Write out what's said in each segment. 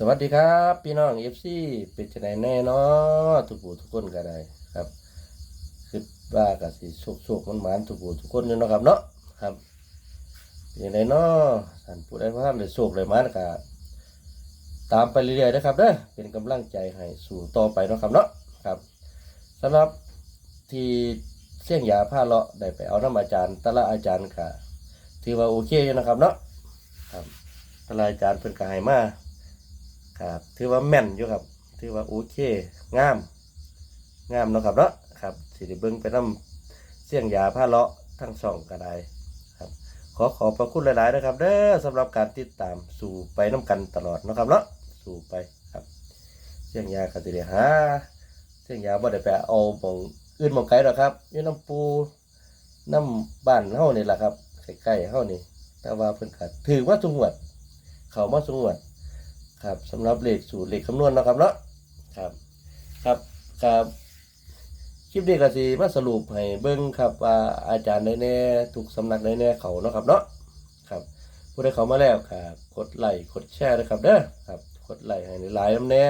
สวัสดีครับ พี่น้องเอฟซีเป็นจะไหนแน่เนาะทุกผู้ทุกคนก็ได้ครับคือว่ากับสิโชคโชคมันหมานทุกผู้ทุกคนอยู่เนาะครับเนาะครับเป็นยังไงเนาะท่านผู้ใดพระท่านได้โชคได้หมานก็ตามไปเรื่อยๆนะครับเด้อเป็นกำลังใจให้สู่ต่อไปเนาะครับเนาะครับสำหรับที่เสี่ยงยาผ้าเลาะได้ไปเอาน้ำอาจารย์ตละอาจารย์ก็ถือว่าโอเคอยู่นะครับเนาะครับตละอาจารย์เพิ่นก็ให้มา ครับถือว่าแม่นอยู่ครับ ถือว่าโอเคงาม งามเนาะครับเนาะครับสิได้เบิ่งไปนำเสียงยาผ้าเลาะทั้งสองก็ได้ครับ ขอขอบพระคุณหลายๆนะครับ เด้อสำหรับการติดตามสู่ไปน้กันตลอดเนาะครับเนาะสู่ไปครับ เสียงยาก็สิได้หาเสียงยาบ่ได้ไปเอาหมองอื่นหมองไกลหรอกครับอยู่น้ำปูน้ำบ้านเฮานี่แหละครับใกล้ๆเฮานี่ แต่ว่าเพิ่นก็ถือว่าสุงวด เขามาสุงวด ครับสำหรับเลขสูตรเลขคำนวณนะครับเนาะครับครับครับคลิปนี้ก็สิมาสรุปให้เบิ่งครับว่าอาจารย์ได้แน่ทุกสำนักได้แน่เขาเนาะครับเนาะครับผู้ใดเขามาแล้วครับกดไลค์กดแชร์นะครับเด้อครับกดไลค์ให้หลายๆนำแน่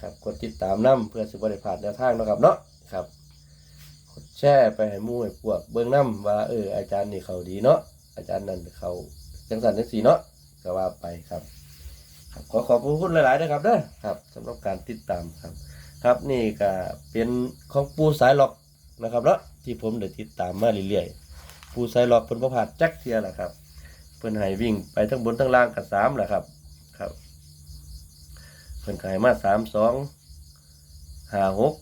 ครับกดติดตามนํเพื่อสิบ่ได้พลาดแนวทางเนาะครับเนาะครับกดแชร์ไปให้มู่ให้พวกเบิ่งนํว่าเอออาจารย์นี่เขาดีเนาะอาจารย์นั่นเขาจังสันจังสีเนาะก็ว่าไปครับ ขอขอบคุณหลายๆนะครับเด้อครับสำหรับการติดตามครับ ครับนี่ก็เป็นของปูสายล็อกนะครับเนาะที่ผมได้ติดตามมาเรื่อยๆปูสายล็อกเพิ่นประพลาดจักเทียแหละครับ เพิ่นให้วิ่งไปทั้งบนทั้งล่างกับสามแหละครับครับเพิ่นขายมาสามสองห้าหก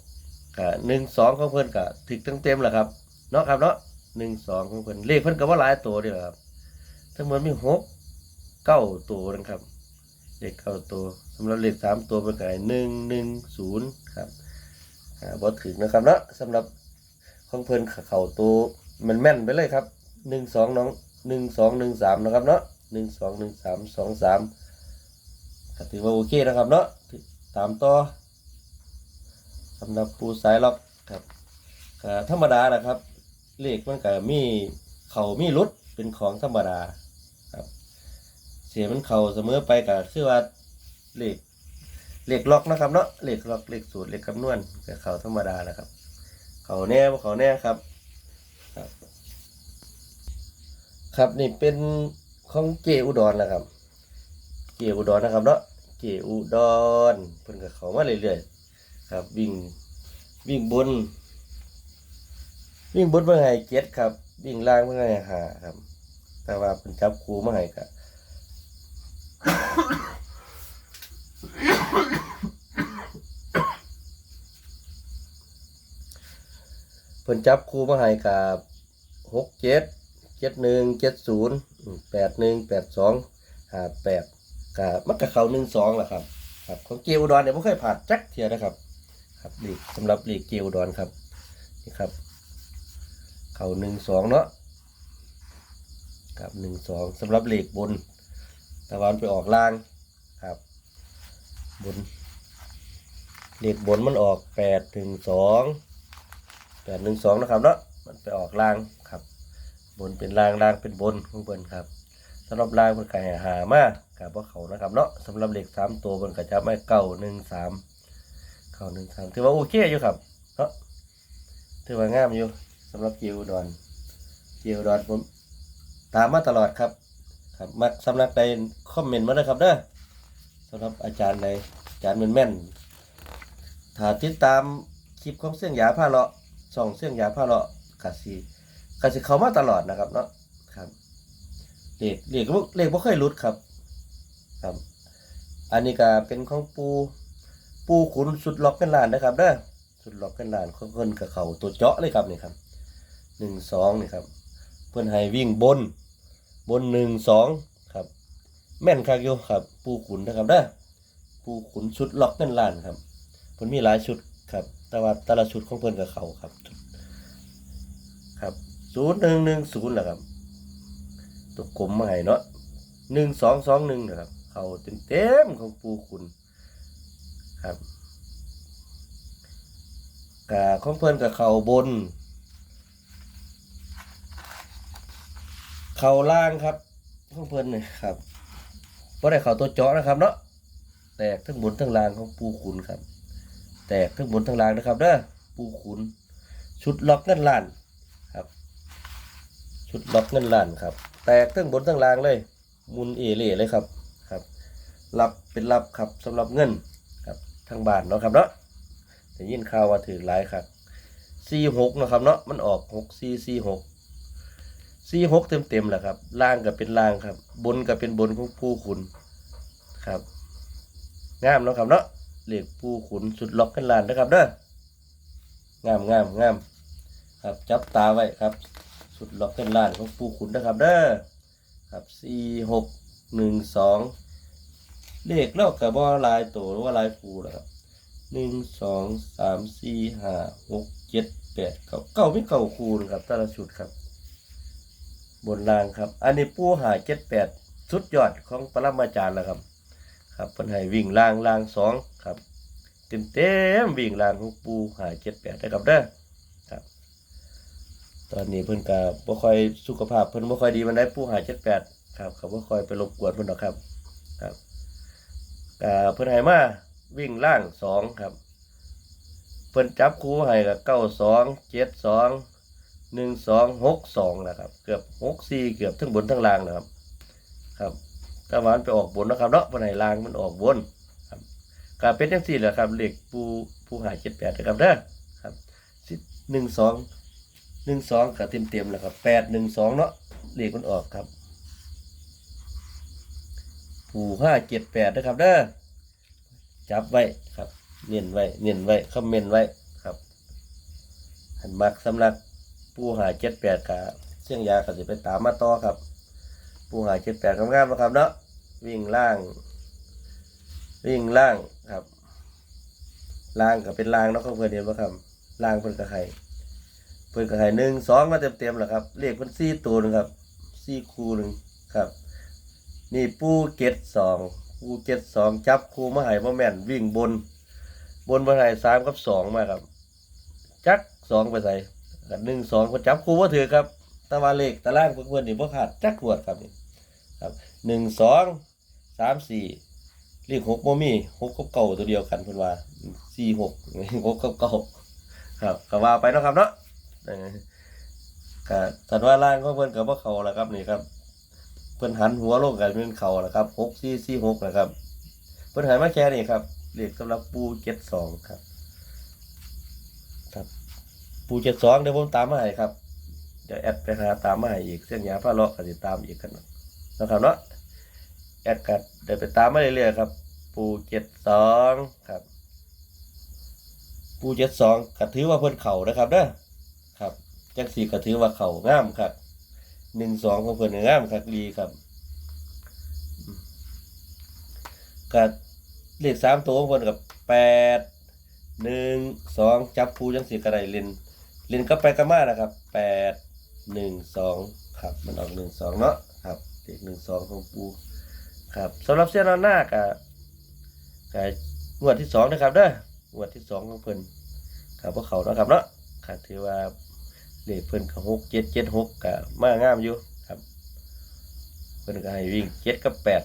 กับหนึ่งสองของเพิ่นกับถึกเต็มๆแหละครับเนาะครับเนาะหนึ่งสองของเพิ่นเลขเพิ่นก็ว่าหลายตัวเดียวครับ ทั้งหมดมีหกเก้าตัวนะครับ เลขเข้าตัวสำหรับเลขสามตัวเป็นไก่หนึ่งหนึ่งศูนย์ครับบอถึงนะครับเนาะสำหรับของเพลินเข่าตัวมันแม่นไปเลยครับหนึ่งสองน้องหนึ่งสองหนึ่งสามนะครับเนาะหนึ่งสองหนึ่งสามสองสามถือว่าโอเคนะครับเนาะตามต่อสำหรับปูสายล็อกครับธรรมดาแหละครับ เลขมันก็มีเข่ามีรุดเป็นของธรรมดา สียมันเข่าเสมอไปกับคือว่าเหล็กเหล็กล็อกนะครับเนาะเหล็กล็อกเหล็กสูตรเหล็กคำนวณกับเข่าธรรมดาแหละครับ เข่าแน่บ่เข่าแน่ครับครับ ครับนี่เป็นของเกอุดรนะครับเกอุดรนะครับเนาะเกอุดรเพิ่นกับเขามาเรื่อยๆครับ วิ่งวิ่งบน วิ่งบนเพื่อให้เจ็ดครับ วิ่งล่างเพื่อให้หาครับ แต่ว่าเป็นจับครูมาให้กับ เพิ่นจับคู่มาให้กับหกเจ็ดเจ็ดหนึ่งเจ็ดศูนย์แปดหนึ่งแปดสองห้าแปดกับมันกับเขาหนึ่งสองแหละครับ ครับของเกียวดอุดรเนี่ยไม่เคยผ่านจักเทียนะครับ ครับลีกสำหรับลีกเกียวดอุดรครับนี่ครับ เขาหนึ่งสองเนาะครับหนึ่งสองสำหรับลีกบน ตะวันไปออกล่างครับบนเลขบนมันออกแปดถึงสองแปดหนึ่งสองนะครับเนาะมันไปออกล่างครับ บนเป็นล่างล่างเป็นบนของเพิ่นครับสำหรับล่างเพิ่นก็ให้หามากกับว่าเขานะครับเนาะสำหรับเลขสามตัวเพิ่นก็จะไม่เก้าหนึ่งสามเก้าหนึ่งสามถือว่าโอเคอยู่ครับเนาะถือว่างามอยู่สำหรับเกียวดอนเกียวดอนผมตามมาตลอดครับ ครับมักสำนักใดคอมเมนต์มาเลยครับเด้อสำหรับอาจารย์ใดอาจารย์แม่นๆถ้าติดตามคลิปของเสี่ยงยาผ้าเลาะส่องเสี่ยงยาผ้าเลาะกะสิกะสิเขามาตลอดนะครับเนาะครับเลขเลขบ่เลขบ่เคยหลุดครับ ครับ อันนี้ก็เป็นของปูปูขุนสุดล็อกกันลานนะครับเด้อสุดล็อกกันลานของเพิ่นกับเขาตัวเจาะเลยครับนี่ครับหนึ่งสองนี่ครับ เพิ่อนให้วิ่งบน บนหนึ่งสองครับ แม่นคักอยู่ครับ ปูขุนนะครับเด้อปูขุนชุดล็อกเงินล้านครับเพิ่นมีหลายชุดครับ แต่ว่าแต่ละชุดของเพิ่นกับเขาครับ ครับศูนย์หนึ่งหนึ่งศูนย์แหละครับตัวกลมมาให้เนาะหนึ่งสองสองหนึ่งนะครับ เขาเต็มเต็มของปูขุนครับกาของเพิ่นกับเขาบน เข่าล่างครับของเพิ่นนี่ครับเพราะได้เข่าตัวเจาะนะครับเนาะแตกทั้งบนทั้งล่างของปูขุนครับ แตกทั้งบนทั้งล่างนะครับเด้อปูขุน ชุดล็อกเงินล้านครับ ชุดล็อกเงินล้านครับ แตกทั้งบนทั้งล่างเลยมุนเอเล่เลยครับครับรับเป็นรับครับสำหรับเงินครับทางบ้านเนาะครับเนาะแต่ยินข่าวว่าถือหลายครับสี่หกนะครับเนาะมันออกหกสี่สี่หก สี่หกเต็มเต็มๆแหละครับ ล่างก็เป็นล่างครับ บนก็เป็นบนของผู้ขุนครับ งามเนาะครับเนาะเหล็กผู้ขุนสุดล็อกกันลานนะครับเด้องามงามงามครับจับตาไว้ครับ สุดล็อกกันลานของผู้ขุนนะครับเด้อครับสี่หกหนึ่งสองเลขเล่ากับว่าลายตัวหรือว่าลายฟูนะครับหนึ่งสองสามสี่ห้าหกเจ็ดแปดเก้าเก้าไม่เก้าคูนครับแต่ละชุดครับ บนรางครับ อันนี้ปูหาเจ็ดแปดสุดยอดของปรมาจารย์แล้วครับ ครับเพิ่นให้วิ่งรางรางสองครับเต็มเต็มวิ่งรางของปูหาเจ็ดแปดนะครับเด้อครับ ตอนนี้เพิ่นก็บ่ค่อยสุขภาพเพิ่นบ่ค่อยดีมันได้ปูหาเจ็ดแปดครับเขาบ่ค่อยไปรบกวนเพิ่นหรอกครับครับก็เพิ่นให้มาวิ่งล่างสองครับ เพิ่นจับคู่ให้กับเก้าสองเจ็ดสอง หนึ่งสองหกสองนะครับ เกือบหกสี่เกือบทั้งบนทั้งล่างนะครับ ครับถ้ามันไปออกบนนะครับเนาะเพิ่นให้ล่างมันออกบนครับก็เป็นจังสี่แหละครับเหลขปูปูหายเจ็ดแปดนะครับเด้อครับสิหนึ่งสองหนึ่งสองก็เต็มเต็มๆแล้วครับแปดหนึ่งสองเนาะเหลขมันออกครับปูห้าเจ็ดแปดนะครับเด้อจับไว้ครับ เนียนไว้เนียนไว้คอมเมนต์ไว้ครับหันมักสำหรั บผู้หาเจ็ดแปดกับเชียงยาก็สิไปตามมาต่อครับผู้หาเจ็ดแปดงามๆนะครับเนาะวิ่งล่าง วิ่งล่างครับล่างก็เป็นล่างเนาะเขาเพื่อนเดียวว่าครับล่างเพิ่นกระไข่เพิ่นกระไข่หนึ่งสองมาเต็มๆแหละครับเลขเพิ่นสี่ตัวหนึงครับสี่คูหนึ่งครับ นี่ปูเก็ตสองปูเก็ตสองจับคูมาหายมาแม่นวิ่งบน บนมาหายสามกับสองมาครับ จักสองไปใส่ กันหนึ่งสองคนจับคู่ว่าถือครับตะวันเลขตะล่างเพื่อนๆนี่พ่ขาดจักขวดครับนี่ครับหนึ่งสองสามสี่เลขหกโมมี่หกกับเก่าตัวเดียวกันเพื่อนว่าสี่หกหกกับเก่าครับก็ว่าไปเนาะครับเนาะเออก็สันว่าล่างก็เพื่อนกับพว่าเขาแล้วครับนี่ครับ เพิ่อนหันหัวลงกันเป็นเขาแหละครับหกสี่สี่หกนะครับ เพิ่อนหันมาแค่นี้ครับเลขสำหรับปูเจ็ดสองครับ ปูเจ็ดสองเดี๋ยวผมตามมาให้ครับ เดี๋ยวแอดไปหาตามมาให้อีกเส้นยาผ้าเลาะก็จะตามอีกกันนะครับเนาะแอดกัดเดี๋ยวไปตามมาเรื่อยๆครับ ปูเจ็ดสองครับ ปูเจ็ดสองก็ถือว่าเพิ่นเข่านะครับเด้อครับจังสี่ก็ถือว่าเข่างามครับหนึ่งสองของเพิ่นงามคักดีครับกัเลขสามตัวของเพิ่นกับแปดหนึ่งสองจับคูจังสี่กระไดเล่น เล่นก็ไปกันมานะครับแปดหนึ่งสองครับ มันออกหนึ่งสองเนาะครับเลขหนึ่งสองของปูครับสำหรับเส้นหน้ากับกับงวดที่สองนะครับเด้องวดที่สองของเพิ่นครับพวกเขาเนาะครับเนาะครับถือว่าเลขเพิ่นก็หกเจ็ดเจ็ดหกก็มากงามอยู่ครับเพิ่นก็ให้วิ่งเจ็ดกับแปด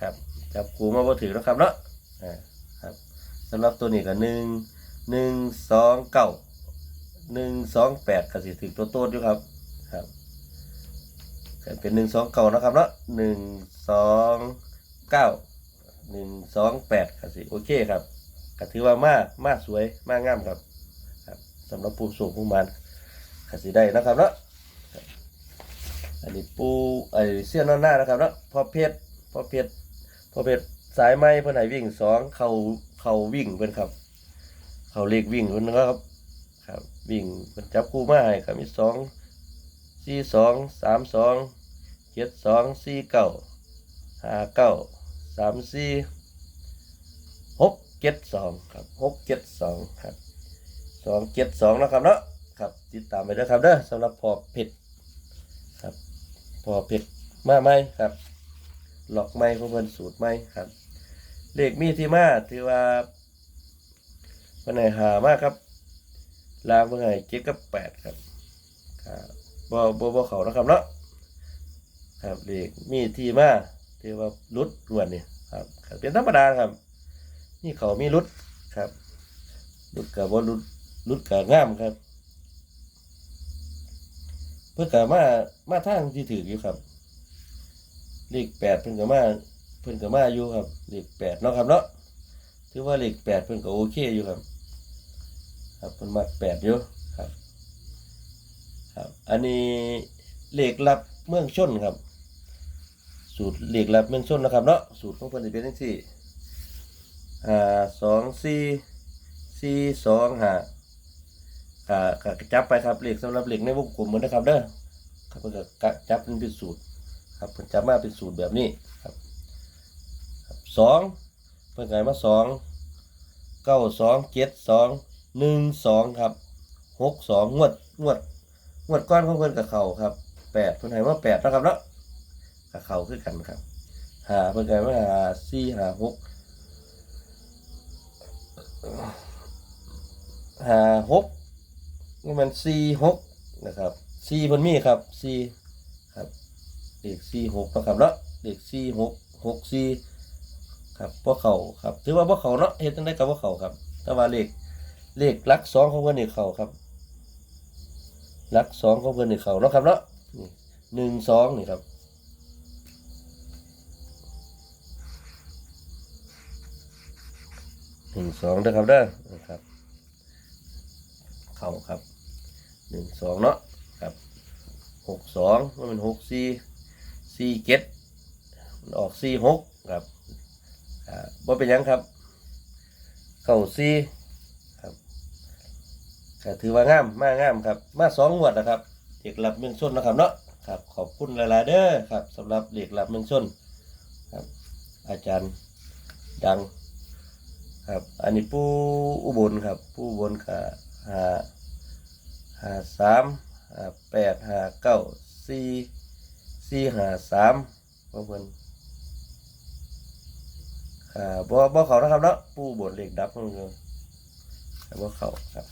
ครับจับคูมาบ่ถือแล้วครับเนาะอ่าครับสำหรับตัวนี้ก็หนึ่งหนึ่งสองเก้า หนึ่งสองแปดก็สิถือตัวโต้นอยู่ครับครับเป็นหนึ่งสองเก้านะครับเนาะหนึ่งสองเก้าหนึ่งสองแปดก็สิโอเคครับก็ถือว่ามามาสวยมากงามครับครับสำหรับผู้สูงผู้มันก็สิได้นะครับเนาะอันนี้ปูไอเสี้ยนอนหน้านะครับเนาะพอเพชรพอเพชรพอเพชรสายไม้เพื่อนไหนวิ่งสองเขาเขาวิ่งเพื่อนครับ เขาเลขวิ่งเพื่อนนะครับ วิ่งเพื่อนจับคู่มาให้ครับมีสองสี่สองสามสองเจ็ดสองสี่เก้าห้าเก้าสามสี่หกเจ็ดสองครับหกเจ็ดสองครับสองเจ็ดสองนะครับเนาะครับติดตามไปด้วยครับเด้อสำหรับพอเผ็ดครับพอเผ็ดมาไหมครับ หลอกไหมเพิ่อนสูตรไหมครับเลขมีที่มาที่ว่าเพิ่นให้หามากครับ ลางเพิ่นให้เจ็ดกับแปดครับครับบ่บ่บ่เขานะครับเนาะครับเลขมีที่มาที่ว่าลุดงวดนี่ครับครับเป็นธรรมดาครับ นี่เขามีรุดครับรุดกับว่ารุดรุดกับงามครับ เพื่อกับมามาทางที่ถืออยู่ครับเลขแปดเพิ่นกับมาเพิ่นกับมาอยู่ครับเลขแปดเนาะครับเนาะถือว่าเลขแปดเพิ่นก็โอเคอยู่ครับ ครับเพิ่นมาแปดอยู่ครับ ครับ อันนี้เลขลับเมืองชนครับ สูตรเลขลับเมืองชนนะครับเนาะสูตรของเพิ่นสิเป็นจังซี่าสองสี่สี่สองห้าก็ก็จับไปครับเหล็กสำหรับเหล็กในวงกลมเหมือนนะครับเด้อครับเพิ่นก็กะจับเป็นเป็นสูตรครับเพิ่นจับมาเป็นสูตรแบบนี้ครับสองเพิ่นก็ให้มาสองเก้าสองเจ็ดสอง หนึ่งสองครับหกสองงวดงวดงวดก้อนของเพิ่นกับเข่าครับแปดเพิ่นให้มาแปดนะครับเนาะกับเข่าคือกันครับ หาเพิ่อนก็ให้มาหาสี่หาหกหาหกนี่มัน C หกนะครับ C มันมีครับ C ครับเลข C หกนะครับเนาะเลข C หกหก C ครับพวกเขาครับ ถือว่าพวกเขาเนาะเห็นตั้งได้กับพวกเขาครับแต่ว่าเลข เลขหลักสองของเพื่อนในเขาครับลักสองของเพื่อนในเขาเนาะครับเนาะนี่หนึ่งสองนี่ครับหนึ่งสองนะครับเด้อนะครับ เข้าครับหนึ่งสองเนาะครับหกสองมันเป็นหกสี่สี่เจ็ดมันออกสี่หกครับอ่าบ่เป็นยังครับ เข้าสี่ ก็ถือว่างามมากงามครับ มาสองงวดนะครับเด็กหลับเมืองชนนะครับเนาะครับ ขอบคุณหลายๆเด้อครับสำหรับเด็กหลับเมืองชนครับ อาจารย์ดังครับ อันนี้ผู้อุบลครับ ผู้อุบลกับห้าหาสามหาแปดหาเก้าสี่สี่หาสามของเพิ่นอ่าบ่บ่เขานะครับเนาะผู้อุบลเลขดับของเพิ่นบ่เขาครับ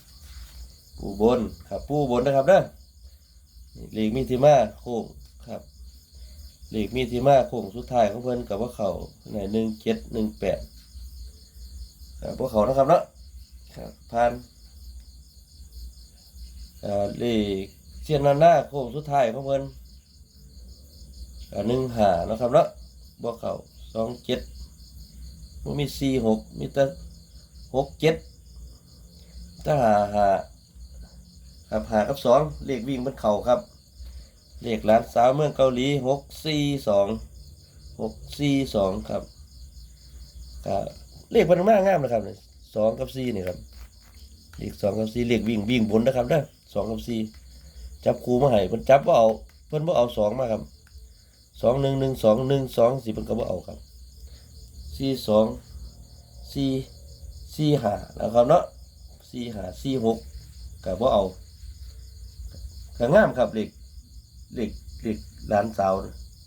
ผู้อุบนครับผู้อุบนนะครับเด้อนี่เลขมีทีมาโค้งครับเลขมีทีมาโค้งสุดท้ายของเพิ่นกับว่าเขาไหนหนึ่งเจ็ดหนึ่งแปดครับพวกเขานะครับเนาะครับผ่านเอ่อเลขเชียนนาหน้าโค้งสุดท้ายของเพิ่นอ่าหนึ่งหานะครับเนาะบวกเขาสองเจ็ดมันมีสี่หกมีแต่หกเจ็ดถ้าหาหา ครับหากับสองเลขวิ่งบนเข่าครับ เลขหลานสาวเมืองเกาหลีหกสี่สองหกสี่สองครับก็เลขพันมากงามนะครับเนี่ยสองกับสี่นี่ครับเลขสองกับสี่เลขวิ่งวิ่งบนนะครับเด้สองกับสี่จับคูมาให้เพิ่นจับว่าเอาเพิ่นว่าเอาสองมาครับสองหนึ่งหนึ่งสองหนึ่งสองสี่เพิ่นก็บ่เอาครับสี่สองสี่สี่ห้านะครับเนาะสี่ห้าสี่หกก็บ่เอา ก็งามครับเหลขเหลขเหลขหลานสาว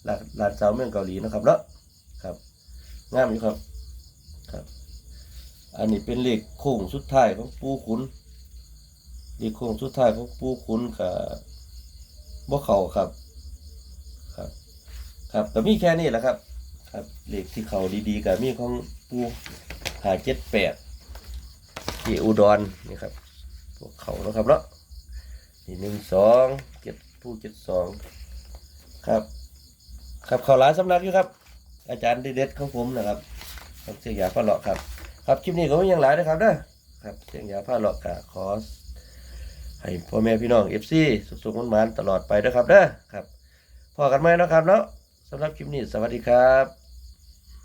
หลานหลานสาวเมืองเกาหลีนะครับเนาะครับงามอยู่ครับครับ อันนี้เป็นเหลขโค้งสุดท้ายของปูขุนเหลขโค้งสุดท้ายของปูขุนกับบ่เข่าครับครับ ครับก็มีแค่นี้แหละครับครับเหลขที่เขาดีๆกับมีของปูหาเจ็ดแปดที่อุดรนี่ครับพวกเขานะครับเนาะ นี่หนึ่งสองเจ็ดปูเจ็ดสองครับ ครับเขาหลายสำนักอยู่ครับ อาจารย์เด็ดของผมนะครับครับเสียงยาฟ้าเลาะครับ ครับคลิปนี้ก็ไม่ยังหลายนะครับเด้อครับเสียงยาผ้าหลอกกะขอให้พ่อแม่พี่น้องเอฟซีสุขๆมันๆตลอดไปนะครับเด้อครับ พอกันไหมนะครับเนาะสำหรับคลิปนี้สวัสดีครับ